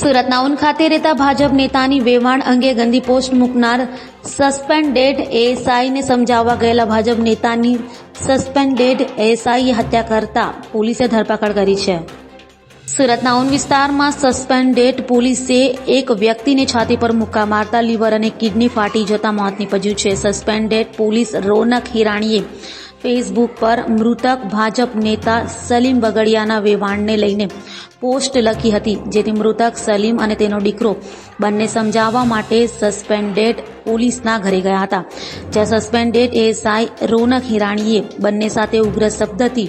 સુરતના ઉન ખાતે રહેતા ભાજપ નેતાની વેવાણ અંગે ગંદી પોસ્ટ મૂકનાર સસ્પેન્ડેડ એએસઆઈને સમજાવવા ગયેલા ભાજપ નેતાની સસ્પેન્ડેડ એએસઆઈએ હત્યા કરતા પોલીસે ધરપકડ કરી છે. સુરતના ઉન વિસ્તારમાં સસ્પેન્ડેડ પોલીસે એક વ્યક્તિને છાતી પર મુક્કા મારતા લીવર અને કિડની ફાટી જતા મોત નીપજ્યું છે. સસ્પેન્ડેડ પોલીસ રોનક હિરાણીએ ફેસબુક પર મૃતક ભાજપ નેતા સલીમ બગડિયાના વેવાણને લઈને પોસ્ટ લખી હતી, જેથી મૃતક સલીમ અને તેનો દીકરો બંને સમજાવવા માટે સસ્પેન્ડેડ પોલીસના ઘરે ગયા હતા. જ્યાં સસ્પેન્ડેડ એએસઆઈ રોનક હિરાણીએ બંને સાથે ઉગ્ર શબ્દથી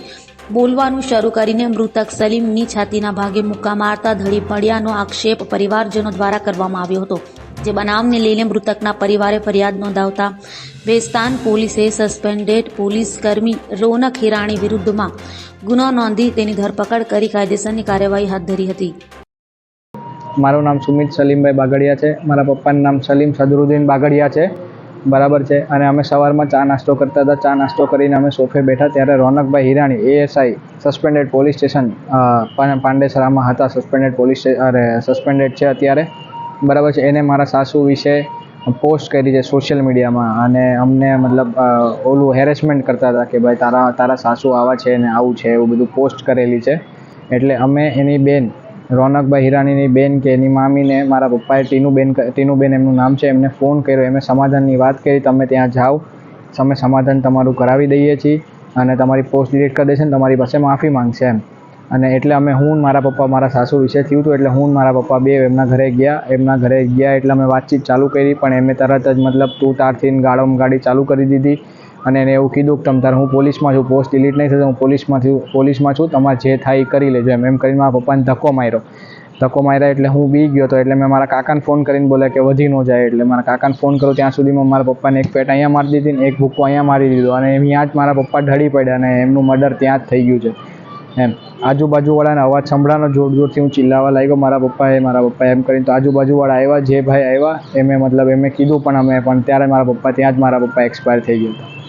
બોલવાનું શરૂ કરીને મૃતક સલીમની છાતીના ભાગે મુક્કા મારતા ધડી પડ્યાનો આક્ષેપ પરિવારજનો દ્વારા કરવામાં આવ્યો હતો. જે બનાવને લઈને મૃતકના પરિવારે ફરિયાદ નોંધાવતા. વેસ્તાન પોલીસે સસ્પેન્ડેડ પોલીસ કર્મી રોનક હિરાણી વિરુદ્ધમાં ગુનો નોંધી તેની ધરપકડ કરી કાયદેસરની કાર્યવાહી હાથ ધરી હતી. મારું નામ સુમિત સલીમભાઈ બાગડિયા છે. મારા પપ્પાનું નામ સલીમ સદરુદ્દીન બાગડિયા છે. બરાબર છે. અને અમે સવારમાં ચા નાસ્તો કરતા હતા. ચા નાસ્તો કરીને અમે સોફે બેઠા ત્યારે Ronakbhai Hirani ASI suspended police station પાંડેસરામાં હતા. સસ્પેન્ડેડ પોલીસ અરે સસ્પેન્ડેડ છે અત્યારે. બરાબર છે. એને મારા સાસુ વિશે પોસ્ટ કરી છે સોશિયલ મીડિયામાં અને અમને મતલબ ઓલું હેરેસમેન્ટ કરતા હતા કે ભાઈ તારા તારા સાસુ આવા છે ને આવું છે, એવું બધું પોસ્ટ કરેલી છે. એટલે અમે એની બેન, રોનકભાઈ હિરાણીની બેન કે એની મામીને, મારા પપ્પાએ ટીનુબેન ટીનુબેન એમનું નામ છે, એમને ફોન કર્યો. એમને સમાધાનની વાત કરી, તમે ત્યાં જાઓ, અમે સમાધાન તમારું કરાવી દઈએ છીએ અને તમારી પોસ્ટ ડિલીટ કરી દેશે ને તમારી પાસે માફી માંગશે એમ. અને એટલે અમે હું મારા પપ્પા, મારા સાસુ વિશે થયું હતું, એટલે હું મારા પપ્પા બે એમના ઘરે ગયા, એમના ઘરે ગયા એટલે અમે વાતચીત ચાલુ કરી, પણ એમને તરત જ મતલબ તું તારથી ગાળમ ગાડી ચાલુ કરી દીધી અને એને એવું કીધું કે તમ તારે હું પોલીસમાં છું, પોસ્ટ ડિલીટ નહીં થશે હું પોલીસમાં છું પોલીસમાં છું, તમારે જે થાય એ કરી લેજો એમ એમ કરીને મારા પપ્પાને ધક્કો માર્યો. ધક્કો માર્યા એટલે હું બી ગયો હતો એટલે મેં મારા કાકાને ફોન કરીને બોલ્યા કે વધી ન જાય એટલે મારા કાકાને ફોન કર્યો ત્યાં સુધીમાં મારા પપ્પાને એક પેટ અહીંયા મારી દીધી ને એક ભૂક્કો અહીંયા મારી દીધો અને અહીંયા જ મારા પપ્પા ઢળી પડ્યા અને એમનું મર્ડર ત્યાં જ થઈ ગયું છે. એમ. આજુબાજુવાળાને અવાજ સંભળાનો જોર જોરથી હું ચિલ્લાવા લાગ્યો. મારા પપ્પાએ, મારા પપ્પા એમ કરીને તો આજુબાજુવાળા આવ્યા, જે ભાઈ આવ્યા એમે મતલબ એમે કીધું પણ અમે, પણ ત્યારે મારા પપ્પા ત્યાં જ મારા પપ્પા એક્સપાયર થઈ ગયા હતા.